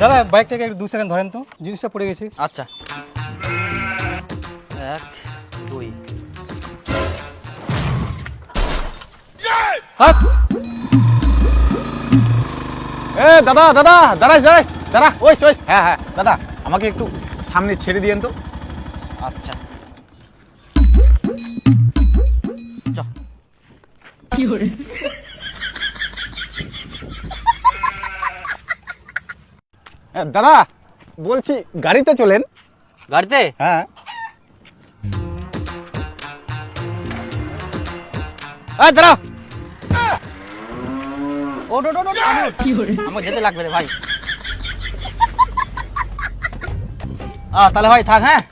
দাদা বাইকটাকে একটু দু সেকেন্ড ধরেন তো। জিনিসটা পড়ে গেছে। আচ্ছা। এক দুই। হাত! এ দাদা দাদা দাঁড়াইস দাঁড়াইস দাঁড়া। ওইস ওইস। হ্যাঁ হ্যাঁ দাদা আমাকে একটু সামনে ছেড়ে দিয়েন তো। আচ্ছা। চ। এ, দাদা বলছি গাড়িতে চলেন। গাড়িতে? হ্যাঁ। এই ও যেতে লাগবে রে ভাই। আ তাহলে ভাই থাক হ্যাঁ।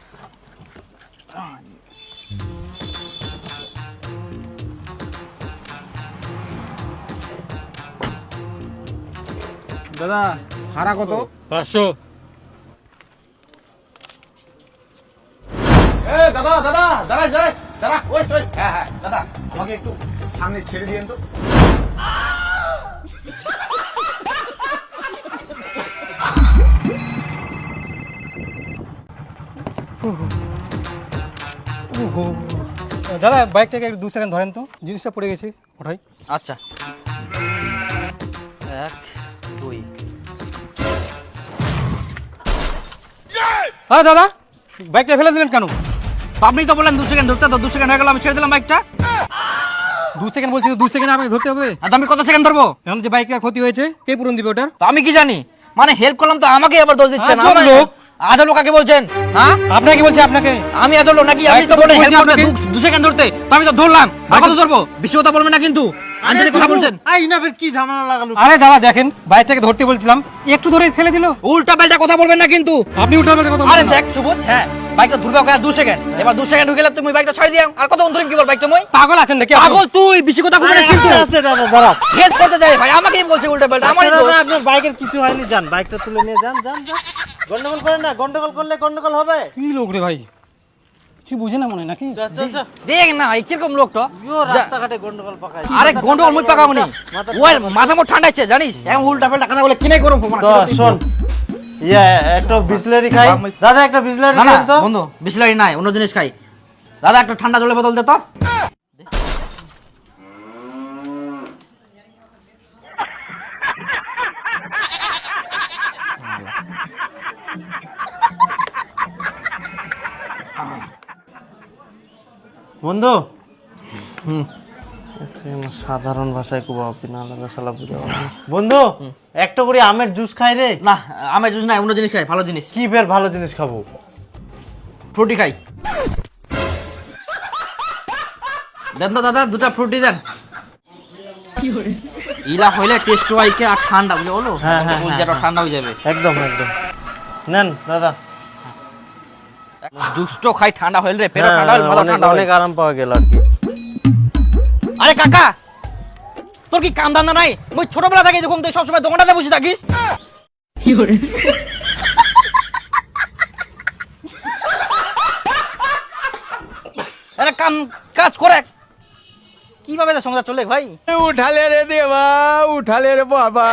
দাদা ভাড়া কত? পাঁচশো। দাদা দাদা ওইস ওইস হ্যাঁ হ্যাঁ দাদা আমাকে একটু সামনে ছেড়ে দিয়েন তো। দাদা বাইকটাকে একটু দু সেকেন্ড ধরেন তো। জিনিসটা পড়ে গেছে ওঠাই। আচ্ছা। এক হ্যাঁ দাদা বাইকটা ফেলে দিলেন কেন? আপনি তো বললেন দু সেকেন্ড ধরতে তো দু সেকেন্ড হয়ে গেল আমি ছেড়ে দিলাম বাইকটা দু সেকেন্ড বলছি দু সেকেন্ড আমাকে ধরতে হবে? আর আমি কত সেকেন্ড ধরবো? এখন যে বাইকের ক্ষতি হয়েছে কে পূরণ দিবে ওটার? তো আমি কি জানি? মানে হেল্প করলাম তো আমাকে আবার দোষ দিচ্ছে না লোক। আজব লোক কাকে বলছেন? হ্যাঁ? আপনাকে বলছি আপনাকে? আমি লোক নাকি? আপনি তো বলেন হেল্প করতে আপনাকে। দু- দু সেকেন্ড ধরতে? আমি তো ধরলাম। আর কত ধরবো। বেশি কথা বলবেন না কিন্তু। আঞ্জলি কথা বলছেন। আই না কি ঝামেলা লাগালো? আরে দাদা দেখেন বাইকটাকে ধরতে বলছিলাম একটু ধরে ফেলে দিল। উল্টা পাল্টা কথা বলবেন না কিন্তু। আপনি উল্টো পাল্টা কথা আরে দেখ সুবোধ হ্যাঁ বাইকটা ধরবে ওকে দু সেকেন্ড। এবার দু সেকেন্ড ঢুকে গেলে তুমি বাইকটা ছয় দিও আর কত ধরিম কি বল বাইকটা মই? পাগল আছেন নাকি পাগল তুই বেশি কথা বলবেন কিন্তু। আস্তে দাদা দাঁড়াও। হেল্প করতে যাই ভাই আমাকেই বলছে উল্টা পাল্টা আমারই দাদা, তো আপনার বাইকের কিছু হয়নি যান বাইকটা তুলে নিয়ে যান যান যান। গন্ডগোল করেন না গন্ডগোল করলে গন্ডগোল হবে। কি লোক রে ভাই? কিছু বুঝে না মনে নাকি। দেখ না ভাই কীরকম লোকটা ইয়ো, রাস্তাঘাটে গন্ডগোল পাকায়। আরে গন্ডগোল মুই পাকাবো নি। মাথা- ওই মাথা মোট ঠান্ডা আছে জানিস? এখন উল্টা পাল্টা কথা বলে কিনে করব তো শোন। ইয়া একটা বিসলারি খাই। দাদা একটা বিসলারি খাই তো। বন্ধু বিসলারি নাই অন্য জিনিস খাই। দাদা একটা ঠান্ডা জলে বদল দে তো। বন্ধু? হুম। সাধারণ ভাষায় কুবা আপনি না আলাদা বুঝা বন্ধু একটা করে আমের জুস খাই রে। না আমের জুস নাই অন্য জিনিস খাই ভালো জিনিস। কি বের ভালো জিনিস খাব? ফ্রুটি খাই। দেন তো দাদা দুটা ফ্রুটি দেন। ইলা হইলে টেস্ট ওয়াইকে আর ঠান্ডা বুঝে বলো? হ্যাঁ, হ্যাঁ, কলজাটা ঠান্ডা হয়ে যাবে। একদম একদম। নেন দাদা। জুসটো খাই ঠান্ডা হইল রে পেট হ্যাঁ, ঠান্ডা হইল মাথা ঠান্ডা অনেক আরাম পাওয়া গেল আর কি। আরে কাকা তোর কি কাম ধান্দা নাই? মুই ছোটবেলা থেকে যখন তুই সবসময় দোকানটাতে বসে থাকিস? আরে কাম কাজ করে। কীভাবে সংসার চলে ভাই? উঠালে রে দেবা উঠালে রে বাবা।